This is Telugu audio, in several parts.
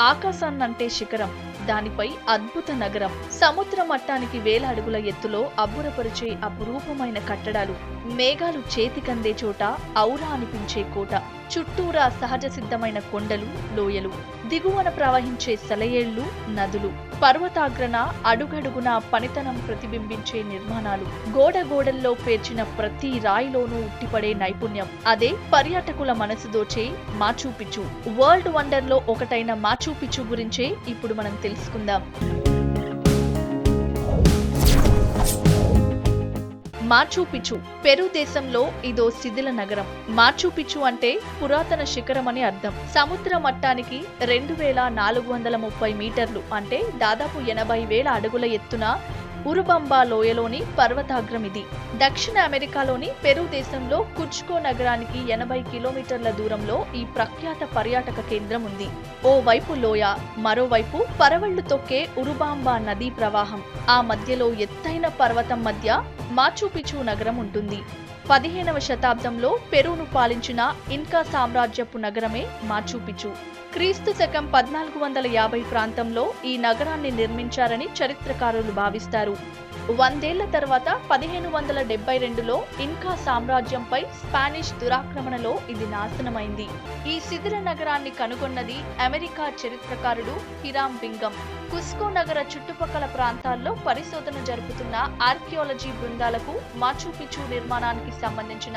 ఆకాశాన్నంటే శిఖరం దానిపై అద్భుత నగరం. సముద్ర మట్టానికి వేల అడుగుల ఎత్తులో అబ్బురపరిచే అపురూపమైన కట్టడాలు. మేఘాలు చేతికందే చోట ఔరా అనిపించే కోట. చుట్టూరా సహజ సిద్ధమైన కొండలు లోయలు. దిగువన ప్రవహించే సెలయేళ్ళు నదులు. పర్వతాగ్రన అడుగడుగున పనితనం ప్రతిబింబించే నిర్మాణాలు. గోడ గోడల్లో పేర్చిన ప్రతి రాయిలోనూ ఉట్టిపడే నైపుణ్యం. అదే పర్యాటకుల మనసు దోచే మాచూపిచ్చు. వరల్డ్ వండర్లో ఒకటైన మాచూపిచ్చు గురించే ఇప్పుడు మనం తెలుసుకుందాం. మాచూపిచు పెరు దేశంలో ఇదో శిథిల నగరం. మాచూపిచు అంటే పురాతన శిఖరం అని అర్థం. సముద్ర మట్టానికి రెండు వేల నాలుగు వందల ముప్పై మీటర్లు అంటే దాదాపు ఎనభై వేల అడుగుల ఎత్తున ఉరుబంబా లోయలోని పర్వతాగ్రం ఇది దక్షిణ అమెరికాలోని పెరు దేశంలో కుచ్కో నగరానికి ఎనభై కిలోమీటర్ల దూరంలో ఈ ప్రఖ్యాత పర్యాటక కేంద్రం ఉంది. ఓ వైపు లోయ మరోవైపు పరవళ్ళు తొక్కే ఉరుబాంబా నదీ ప్రవాహం. ఆ మధ్యలో ఎత్తైన పర్వతం మధ్య మాచుపిచు నగరం ఉంటుంది. పదిహేనవ శతాబ్దంలో పెరును పాలించిన ఇన్కా సామ్రాజ్యపు నగరమే మాచుపిచు క్రీస్తు శకం పద్నాలుగు వందల యాభై ప్రాంతంలో ఈ నగరాన్ని నిర్మించారని చరిత్రకారులు భావిస్తారు. వందేళ్ళ తర్వాత పదిహేను వందల డెబ్బై రెండులో ఇన్కా సామ్రాజ్యంపై స్పానిష్ దురాక్రమణలో ఇది నాశనమైంది. ఈ శిథిర నగరాన్ని కనుగొన్నది అమెరికా చరిత్రకారుడు హిరామ్ బింగం. కుస్కో నగర చుట్టుపక్కల ప్రాంతాల్లో పరిశోధన జరుపుతున్న ఆర్కియాలజీ బృందాలకు మాచూపిచు నిర్మాణానికి సంబంధించిన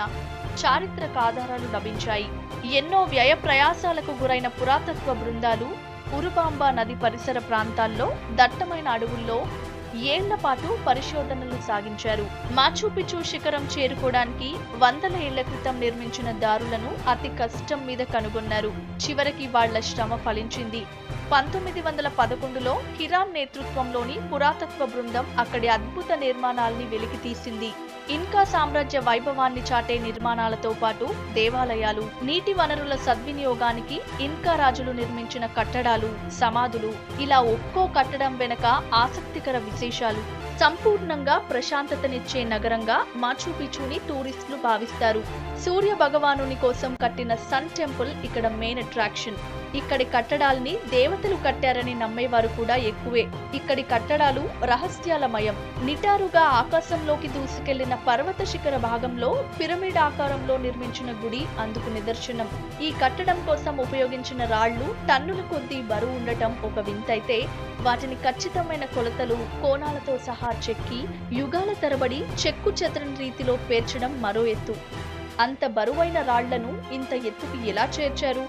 చారిత్రక ఆధారాలు లభించాయి. ఎన్నో వ్యయ ప్రయాసాలకు గురైన పురాతత్వ బృందాలు ఉరుబాంబ నది పరిసర ప్రాంతాల్లో దట్టమైన అడవుల్లో ఏళ్ళ పాటు పరిశోధనలు సాగించారు. మాచుపిచ్చు శిఖరం చేరుకోవడానికి వందల ఏళ్ళ క్రితం నిర్మించిన దారులను అతి కష్టం మీద కనుగొన్నారు. చివరికి వాళ్ళ శ్రమ ఫలించింది. పంతొమ్మిది వందల పదకొండులో కిరాన్ నేతృత్వంలోని పురాతత్వ బృందం అక్కడి అద్భుత నిర్మాణాల్ని వెలికితీసింది. ఇన్కా సామ్రాజ్య వైభవాన్ని చాటే నిర్మాణాలతో పాటు దేవాలయాలు నీటి వనరుల సద్వినియోగానికి ఇన్కా రాజులు నిర్మించిన కట్టడాలు సమాధులు ఇలా ఒక్కో కట్టడం వెనక ఆసక్తికర విశేషాలు. సంపూర్ణంగా ప్రశాంతతనిచ్చే నగరంగా మాచూపిచుని టూరిస్టులు భావిస్తారు. సూర్య భగవానుని కోసం కట్టిన సన్ టెంపుల్ ఇక్కడ మెయిన్ అట్రాక్షన్. ఇక్కడి కట్టడాల్ని దేవతలు కట్టారని నమ్మేవారు కూడా ఎక్కువే. ఇక్కడి కట్టడాలు రహస్యాలమయం. నిటారుగా ఆకాశంలోకి దూసుకెళ్ళిన పర్వత శిఖర భాగంలో పిరమిడ్ ఆకారంలో నిర్మించిన గుడి అందుకు నిదర్శనం. ఈ కట్టడం కోసం ఉపయోగించిన రాళ్ళు టన్నుల కొద్దీ బరువు ఉండటం ఒక వింతైతే వాటిని ఖచ్చితమైన కొలతలు కోణాలతో సహా చెక్కి యుగాల తరబడి చెక్కు చెదరని రీతిలో పేర్చడం మరో ఎత్తు. అంత బరువైన రాళ్ళను ఇంత ఎత్తుకి ఎలా చేర్చారు?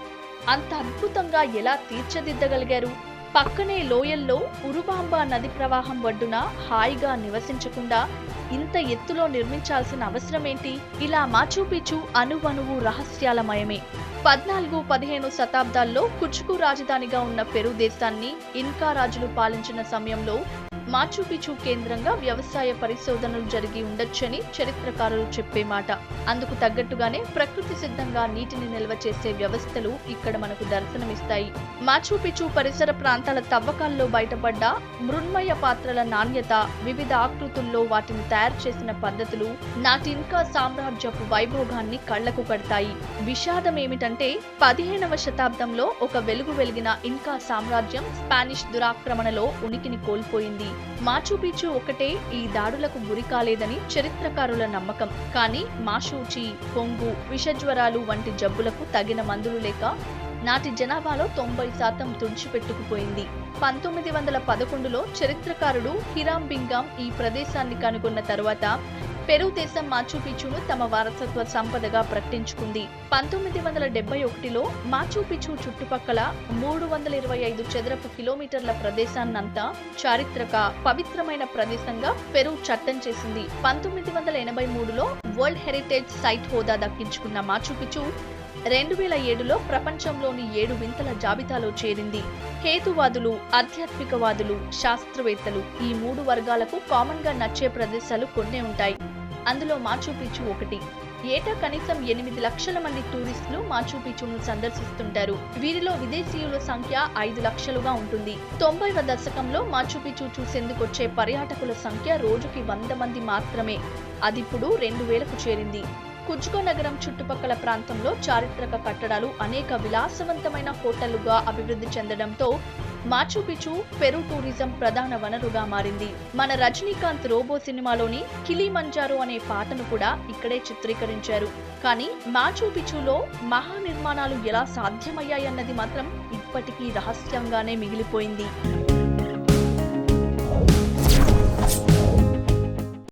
అంత అద్భుతంగా ఎలా తీర్చదిద్దగలిగారు? పక్కనే లోయల్లో ఉరుబాంబా నది ప్రవాహం ఒడ్డున హాయిగా నివసించకుండా ఇంత ఎత్తులో నిర్మించాల్సిన అవసరమేంటి? ఇలా మాచూపిచు అణువణువు రహస్యాలమయమే పద్నాలుగు పదిహేను శతాబ్దాల్లో కుచుకు రాజధానిగా ఉన్న పెరు దేశాన్ని ఇన్కా రాజులు పాలించిన సమయంలో మాచుపిచు కేంద్రంగా వ్యవసాయ పరిశోధనలు జరిగి ఉండొచ్చని చరిత్రకారులు చెప్పే మాట. అందుకు తగ్గట్టుగానే ప్రకృతి సిద్ధంగా నీటిని నిల్వ చేసే వ్యవస్థలు ఇక్కడ మనకు దర్శనమిస్తాయి. మాచుపిచు పరిసర ప్రాంతాల తవ్వకాల్లో బయటపడ్డ మృన్మయ పాత్రల నాణ్యత వివిధ ఆకృతుల్లో వాటిని తయారు చేసిన పద్ధతులు నాటి ఇన్కా సామ్రాజ్యపు వైభోగాన్ని కళ్ళకు కడతాయి. విషాదం ఏమిటంటే పదిహేనవ శతాబ్దంలో ఒక వెలుగు వెలిగిన ఇన్కా సామ్రాజ్యం స్పానిష్ దురాక్రమణలో ఉనికిని కోల్పోయింది. మాచుపీచు ఒకటే ఈ దాడులకు గురి కాలేదని చరిత్రకారుల నమ్మకం. కానీ మాషూచి కొంగు విషజ్వరాలు వంటి జబ్బులకు తగిన మందులు లేక నాటి జనాభాలో తొంభై శాతం తుడిచిపెట్టుకుపోయింది పంతొమ్మిది వందల పదకొండులో చరిత్రకారుడు హిరామ్ బింగాం ఈ ప్రదేశాన్ని కనుగొన్న తరువాత పెరు దేశం మాచుపిచ్చును తమ వారసత్వ సంపదగా ప్రకటించుకుంది. పంతొమ్మిది వందల డెబ్బై ఒకటిలో మాచుపిచ్చు చుట్టుపక్కల మూడు వందల ఇరవై ఐదు చదరపు కిలోమీటర్ల ప్రదేశాన్నంతా చారిత్రక పవిత్రమైన ప్రదేశంగా పెరు చట్టం చేసింది. పంతొమ్మిది వందల ఎనభై మూడులో వరల్డ్ హెరిటేజ్ సైట్ హోదా దక్కించుకున్న మాచుపిచ్చు రెండు వేల ఏడులో ప్రపంచంలోని ఏడు వింతల జాబితాలో చేరింది. హేతువాదులు ఆధ్యాత్మికవాదులు శాస్త్రవేత్తలు ఈ మూడు వర్గాలకు కామన్గా నచ్చే ప్రదేశాలు కొన్నే ఉంటాయి. అందులో మాచుపిచ్చు ఒకటి. ఏటా కనీసం ఎనిమిది లక్షల మంది టూరిస్టులు మాచుపిచ్చును సందర్శిస్తుంటారు. వీరిలో విదేశీయుల సంఖ్య ఐదు లక్షలుగా ఉంటుంది. తొంభైవ దశకంలో మాచుపిచ్చు చూసేందుకు వచ్చే పర్యాటకుల సంఖ్య రోజుకి వంద మంది మాత్రమే. అదిప్పుడు రెండు వేలకు చేరింది. కుజ్కో నగరం చుట్టుపక్కల ప్రాంతంలో చారిత్రక కట్టడాలు అనేక విలాసవంతమైన హోటళ్ళుగా అభివృద్ధి చెందడంతో మాచుపిచు పెరు టూరిజం ప్రధాన వనరుగా మారింది. మన రజనీకాంత్ రోబో సినిమాలోని కిలిమంజారో అనే పాటను కూడా ఇక్కడే చిత్రీకరించారు. కానీ మాచుపిచులో మహా నిర్మాణాలు ఎలా సాధ్యమయ్యాయన్నది మాత్రం ఇప్పటికీ రహస్యంగానే మిగిలిపోయింది.